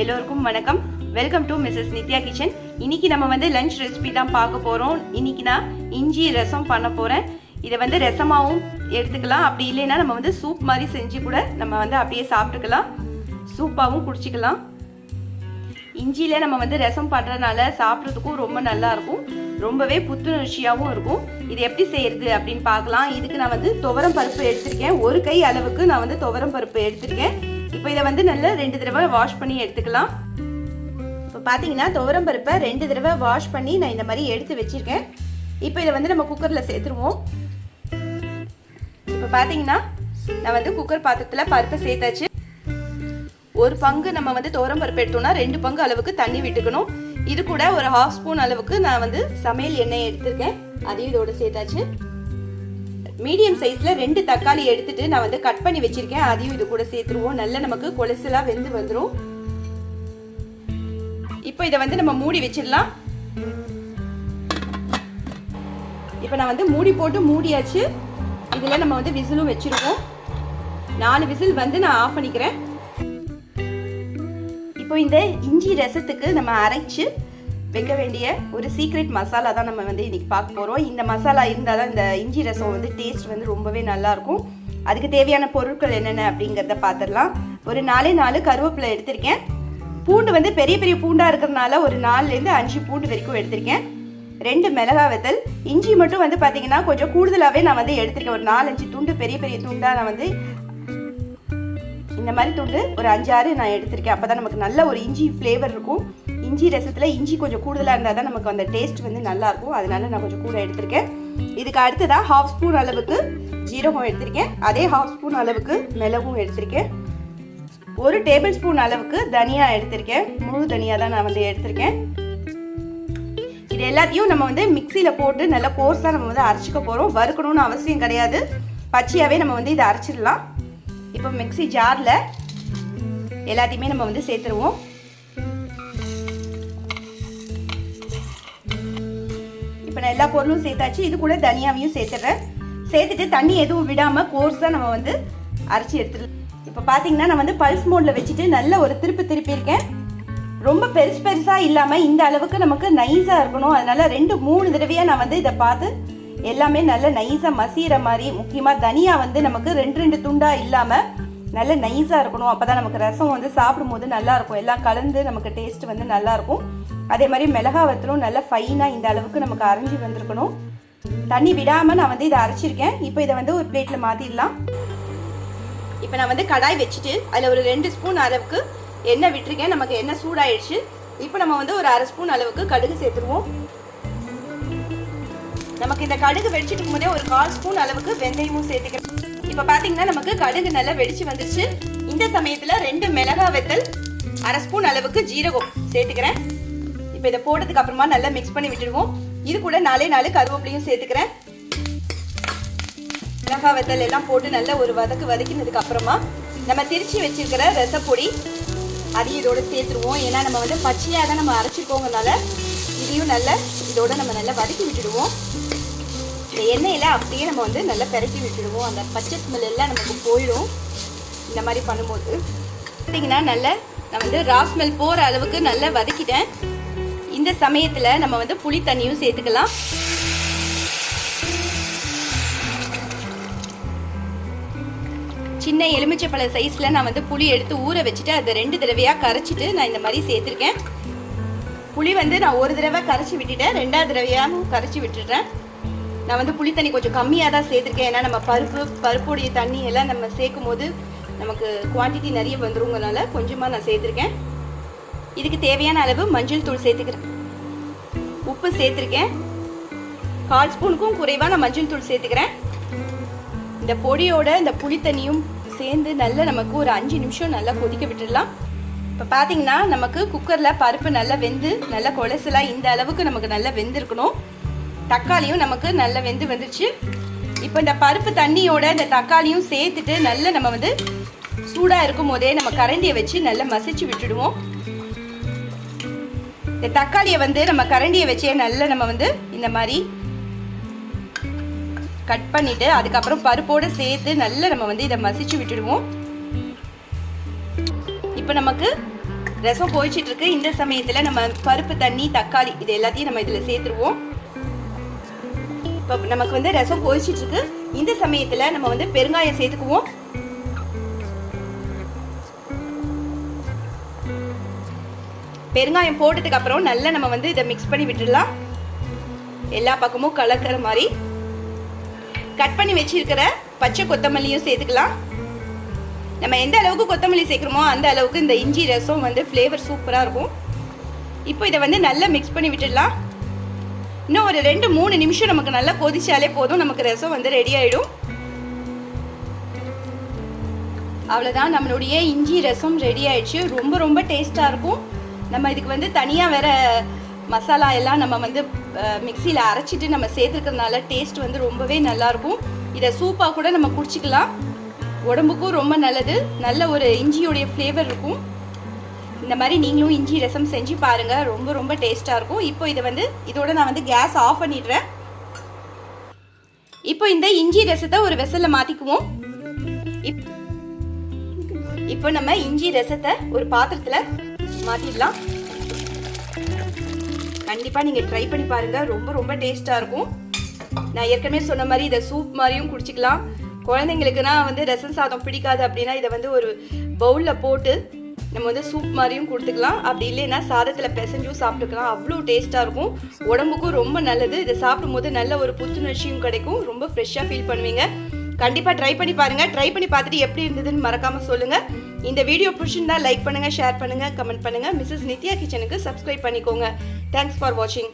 எல்லோருக்கும் வணக்கம். Welcome to Mrs Nithya kitchen இன்னைக்கு நம்ம வந்து லஞ்ச் ரெசிபி தான் பார்க்க போகிறோம் இன்னைக்கு நான் இஞ்சி ரசம் பண்ண போகிறேன் இதை வந்து ரசமாகவும் எடுத்துக்கலாம். அப்படி இல்லைன்னா நம்ம வந்து சூப் மாதிரி செஞ்சு கூட நம்ம வந்து அப்படியே சாப்பிட்டுக்கலாம். சூப்பாகவும் குடிச்சிக்கலாம். இஞ்சியில் நம்ம வந்து ரசம் பண்ணுறதுனால சாப்பிட்றதுக்கும் ரொம்ப நல்லாயிருக்கும் ரொம்பவே புத்துணர்ச்சியாகவும் இருக்கும். இது எப்படி செய்யறது அப்படின்னு பார்க்கலாம். இதுக்கு நான் வந்து துவரம் பருப்பு எடுத்திருக்கேன். ஒரு கை அளவுக்கு நான் வந்து துவரம் பருப்பு எடுத்திருக்கேன். இப்போ இதை வந்து நல்லா ரெண்டு தடவை வாஷ் பண்ணி எடுத்துக்கலாம். இப்போ பார்த்தீங்கன்னா துவரம் பருப்பை ரெண்டு தடவை வாஷ் பண்ணி நான் இந்த மாதிரி எடுத்து வச்சிருக்கேன். இப்போ இதை வந்து நம்ம குக்கரில் சேர்த்துருவோம். இப்போ பார்த்தீங்கன்னா நான் வந்து குக்கர் பாத்திரத்தில் பருப்பை சேர்த்தாச்சு. ஒரு பங்கு நம்ம வந்து துவரம் பருப்பு எடுத்தோம்னா ரெண்டு பங்கு அளவுக்கு தண்ணி விட்டுக்கணும். இது கூட ஒரு ஹாஃப் ஸ்பூன் அளவுக்கு நான் வந்து சமையல் எண்ணெய் எடுத்திருக்கேன். அதையும் இதோட சேர்த்தாச்சு. மீடியம் சைஸில் ரெண்டு தக்காளி எடுத்துட்டு நான் வந்து கட் பண்ணி வச்சிருக்கேன். அதையும் இது கூட சேர்த்துருவோம். நல்ல நமக்கு கொலசலாக வெந்து வந்துடும் இப்போ இதை வந்து நம்ம மூடி வச்சிடலாம். இப்போ நான் வந்து மூடி போட்டு மூடியாச்சு. இதில் நம்ம வந்து விசிலும் வச்சிருவோம். நாலு விசில் வந்து நான் ஆஃப் பண்ணிக்கிறேன். இப்போ இந்த இஞ்சி ரசத்துக்கு நம்ம அரைச்சு வைக்க வேண்டிய ஒரு சீக்ரெட் மசாலா தான் நம்ம வந்து இன்னைக்கு பார்க்க போகிறோம் இந்த மசாலா இருந்தால் தான் இந்த இஞ்சி ரசம் வந்து டேஸ்ட் வந்து ரொம்பவே நல்லாயிருக்கும். அதுக்கு தேவையான பொருட்கள் என்னென்ன அப்படிங்கிறத பார்த்துடலாம். ஒரு நாலே நாலு கருவேப்பிலை எடுத்திருக்கேன். பூண்டு வந்து பெரிய பெரிய பூண்டாக இருக்கிறதுனால ஒரு நாலுலேருந்து அஞ்சு பூண்டு வரைக்கும் எடுத்திருக்கேன். ரெண்டு மிளகா வத்தல். இஞ்சி மட்டும் வந்து பார்த்தீங்கன்னா கொஞ்சம் கூடுதலாகவே நான் வந்து எடுத்திருக்கேன். ஒரு நாலஞ்சு துண்டு பெரிய பெரிய துண்டாக நான் வந்து இந்த மாதிரி துண்டு ஒரு அஞ்சாறு நான் எடுத்திருக்கேன். அப்போ தான் நமக்கு நல்ல ஒரு இஞ்சி ஃப்ளேவர் இருக்கும். இஞ்சி ரசத்தில் இஞ்சி கொஞ்சம் கூடுதலாக இருந்தால் தான் நமக்கு அந்த டேஸ்ட் வந்து நல்லாயிருக்கும் அதனால நான் கொஞ்சம் கூட எடுத்திருக்கேன். இதுக்கு அடுத்ததாக ஹாஃப் ஸ்பூன் அளவுக்கு ஜீரகம் எடுத்திருக்கேன். அதே ஹாஃப் ஸ்பூன் அளவுக்கு மிளகும் எடுத்திருக்கேன். ஒரு டேபிள் ஸ்பூன் அளவுக்கு தனியா எடுத்திருக்கேன். முழு தனியா தான் நான் வந்து எடுத்திருக்கேன். இது எல்லாத்தையும் நம்ம வந்து மிக்சியில் போட்டு நல்லா கோர்ஸாக நம்ம வந்து அரைச்சிக்க போகிறோம் வறுக்கணும்னு அவசியம் கிடையாது. பச்சையாகவே நம்ம வந்து இதை அரைச்சிடலாம். இப்போ மிக்சி ஜாரில் எல்லாத்தையுமே நம்ம வந்து சேர்த்துருவோம். எல்லா பொருளும் சேர்த்தாச்சு. இது கூட தனியாவையும் சேர்த்துடுறேன் சேர்த்துட்டு தண்ணி எதுவும் விடாமல் கோர்ஸாக நம்ம வந்து அரைச்சி எடுத்துடலாம். இப்போ பார்த்தீங்கன்னா நான் வந்து பல்ஸ் மோடில் வச்சுட்டு நல்ல ஒரு திருப்பு திருப்பியிருக்கேன் ரொம்ப பெருசு பெருசாக இல்லாமல் இந்த அளவுக்கு நமக்கு நைஸாக இருக்கணும். அதனால் ரெண்டு மூணு தடவையாக நான் வந்து இதை பார்த்து எல்லாமே நல்ல நைஸாக மசிகிற மாதிரி முக்கியமாக தனியாக வந்து நமக்கு ரெண்டு ரெண்டு துண்டாக இல்லாமல் நல்ல நைஸாக இருக்கணும். அப்போ தான் நமக்கு ரசம் வந்து சாப்பிடும்போது நல்லாயிருக்கும் எல்லாம் கலந்து நமக்கு டேஸ்ட் வந்து நல்லாயிருக்கும் அதே மாதிரி மிளகா வத்தலும் நல்ல ஃபைனாக இந்த அளவுக்கு நமக்கு அரைஞ்சி வந்திருக்கணும். தண்ணி விடாமல் நான் வந்து இதை அரைச்சிருக்கேன். இப்போ இதை வந்து ஒரு பிளேட்டில் மாற்றிடலாம் இப்போ நான் வந்து கடாய் வச்சுட்டு அதில் ஒரு ரெண்டு ஸ்பூன் அளவுக்கு எண்ணெய் விட்டுருக்கேன். நமக்கு எண்ணெய் சூடாயிடுச்சு. இப்போ நம்ம வந்து ஒரு அரை ஸ்பூன் அளவுக்கு கடுகு சேர்த்துருவோம். நமக்கு இந்த கடுகு வெடிச்சிட்டு போதே ஒரு கால் ஸ்பூன் அளவுக்கு வெந்தயமும் சேர்த்துக்கிறேன். இப்போ பார்த்தீங்கன்னா நமக்கு கடுகு நல்லா வெடிச்சு வந்துருச்சு. இந்த சமயத்தில் ரெண்டு மிளகா வெத்தல் அரை ஸ்பூன் அளவுக்கு ஜீரகம் சேர்த்துக்கிறேன். இப்போ இதை போட்டதுக்கு அப்புறமா நல்லா மிக்ஸ் பண்ணி விட்டுடுவோம். இது கூட நாலே நாலு கருவேப்பிலையும் சேர்த்துக்கிறேன். மிளகா வெத்தல் எல்லாம் போட்டு நல்லா ஒரு வதக்கு வதக்கினதுக்கு அப்புறமா நம்ம திருச்சி வச்சிருக்கிற ரசப்பொடி அதையும் இதோட சேர்த்துருவோம். ஏன்னா நம்ம வந்து பச்சையாக தான் நம்ம அரைச்சிருக்கோங்கனால இதையும் நல்லா இதோட நம்ம நல்லா வதக்கி விட்டுடுவோம். இந்த எண்ணெயில் அப்படியே நம்ம வந்து நல்லா பெரட்டி விட்டுடுவோம். அந்த பச்சை ஸ்மெல் எல்லாம் நமக்கு போயிடும். இந்த மாதிரி பண்ணும்போது. பார்த்தீங்கன்னா நல்ல நான் வந்து ரா ஸ்மெல் போகிற அளவுக்கு நல்லா வதக்கிட்டேன். இந்த சமயத்தில் நம்ம வந்து புளி தண்ணியும் சேர்த்துக்கலாம். சின்ன எலுமிச்சைப்பழ சைஸில் நான் வந்து புளி எடுத்து ஊற வச்சுட்டு அதை ரெண்டு தடவையாக கரைச்சிட்டு நான் இந்த மாதிரி சேர்த்துருக்கேன். புளி வந்து நான் ஒரு தடவை கரைச்சி விட்டுட்டேன். ரெண்டாவது தடவையாகவும் கரைச்சி விட்டுடுறேன். நான் வந்து புளி தண்ணி கொஞ்சம் கம்மியாக தான் சேர்த்துருக்கேன். ஏன்னா நம்ம பருப்பு பருப்புடைய தண்ணி எல்லாம் நம்ம சேர்க்கும் போது நமக்கு குவான்டிட்டி நிறைய வந்துருங்கனால கொஞ்சமாக நான் சேர்த்துருக்கேன். இதுக்கு தேவையான அளவு மஞ்சள் தூள் சேர்த்துக்கிறேன். உப்பு சேர்த்துருக்கேன். கால் ஸ்பூனுக்கும் குறைவாக நான் மஞ்சள் தூள் சேர்த்துக்கிறேன். இந்த பொடியோட இந்த புளி தண்ணியும் சேர்ந்து நல்லா நமக்கு ஒரு அஞ்சு நிமிஷம் நல்லா கொதிக்க விட்டுடலாம். இப்போ பார்த்தீங்கன்னா நமக்கு குக்கரில் பருப்பு நல்லா வெந்து நல்லா கொலசலாக இந்த அளவுக்கு நமக்கு நல்லா வெந்திருக்கணும். தக்காளியும் நமக்கு நல்லா வெந்து வந்துருச்சு. இப்போ இந்த பருப்பு தண்ணியோட இந்த தக்காளியும் சேர்த்துட்டு நல்லா நம்ம வந்து சூடாக இருக்கும் போதே நம்ம கரண்டியை வச்சு நல்லா மசிச்சு விட்டுடுவோம். இந்த தக்காளியை வந்து நம்ம கரண்டியை வச்சே நல்லா நம்ம வந்து இந்த மாதிரி கட் பண்ணிட்டு அதுக்கப்புறம் பருப்போடு சேர்த்து நல்லா நம்ம வந்து இதை மசிச்சு விட்டுடுவோம். இப்போ நமக்கு ரசம் கொதிச்சிட்டு இந்த சமயத்தில் நம்ம பருப்பு தண்ணி தக்காளி இது எல்லாத்தையும் நம்ம இதில் சேர்த்துருவோம். இப்போ நமக்கு வந்து ரசம் கொதிச்சிட்டு இருக்கு இந்த சமயத்துல நம்ம வந்து பெருங்காயம் சேர்த்துக்குவோம். பெருங்காயம் போட்டதுக்கு அப்புறம் நல்லா நம்ம வந்து இதை மிக்ஸ் பண்ணி விட்டுடலாம். எல்லா பக்கமும் கலக்கிற மாதிரி. கட் பண்ணி வச்சிருக்கிற பச்சை கொத்தமல்லியும் சேர்த்துக்கலாம். நம்ம எந்த அளவுக்கு கொத்தமல்லி சேர்க்குறோமோ அந்த அளவுக்கு இந்த இஞ்சி ரசம் வந்து ஃப்ளேவர் சூப்பராக இருக்கும். இப்போ இதை வந்து நல்லா மிக்ஸ் பண்ணி விட்டுடலாம். இன்னும் ஒரு ரெண்டு மூணு நிமிஷம் நமக்கு நல்லா கொதிச்சாலே போதும். நமக்கு ரசம் வந்து ரெடி ஆகிடும் அவ்வளோதான் நம்மளுடைய இஞ்சி ரசம் ரெடி ஆயிடுச்சு. ரொம்ப ரொம்ப டேஸ்ட்டாக இருக்கும். நம்ம இதுக்கு வந்து தனியாக வேற மசாலா எல்லாம் நம்ம வந்து மிக்சியில் அரைச்சிட்டு நம்ம சேர்த்துருக்கிறதுனால டேஸ்ட் வந்து ரொம்பவே நல்லாயிருக்கும் இதை சூப்பாக கூட நம்ம குடிச்சிக்கலாம். உடம்புக்கும் ரொம்ப நல்லது. நல்ல ஒரு இஞ்சியோடைய ஃப்ளேவர் இருக்கும். இந்த மாதிரி நீங்களும் இஞ்சி ரசம் செஞ்சு பாருங்கள் ரொம்ப ரொம்ப டேஸ்ட்டாக இருக்கும். இப்போ இதை வந்து இதோட நான் வந்து கேஸ் ஆஃப் பண்ணிடுறேன். இப்போ இந்த இஞ்சி ரசத்தை ஒரு வெசலில் மாற்றிக்குவோம் இப் இப்போ நம்ம இஞ்சி ரசத்தை ஒரு பாத்திரத்தில் மாற்றிடலாம் கண்டிப்பாக நீங்கள் ட்ரை பண்ணி பாருங்கள் ரொம்ப ரொம்ப டேஸ்ட்டாக இருக்கும். நான் ஏற்கனவே சொன்ன மாதிரி இதை சூப் மாதிரியும் குடிச்சிக்கலாம். குழந்தைங்களுக்குனா வந்து ரசம் சாதம் பிடிக்காது அப்படின்னா இதை வந்து ஒரு பவுலில் போட்டு நம்ம வந்து சூப் மாதிரியும் கொடுத்துக்கலாம். அப்படி இல்லைன்னா சாதத்தில் பிசைஞ்சும் சாப்பிட்டுக்கலாம். அவ்வளோ டேஸ்ட்டாக இருக்கும். உடம்புக்கும் ரொம்ப நல்லது. இதை சாப்பிடும்போது நல்ல ஒரு புத்துணர்ச்சியும் கிடைக்கும். ரொம்ப ஃப்ரெஷ்ஷாக ஃபீல் பண்ணுவீங்க. கண்டிப்பாக ட்ரை பண்ணி பாருங்கள் ட்ரை பண்ணி பார்த்துட்டு எப்படி இருந்ததுன்னு மறக்காமல் சொல்லுங்கள் இந்த வீடியோ பிடிச்சிருந்தா லைக் பண்ணுங்கள் ஷேர் பண்ணுங்கள் கமெண்ட் பண்ணுங்கள் மிஸ்ஸஸ் நித்யா கிச்சனுக்கு சப்ஸ்கிரைப் பண்ணிக்கோங்க. தேங்க்ஸ் ஃபார் வாட்சிங்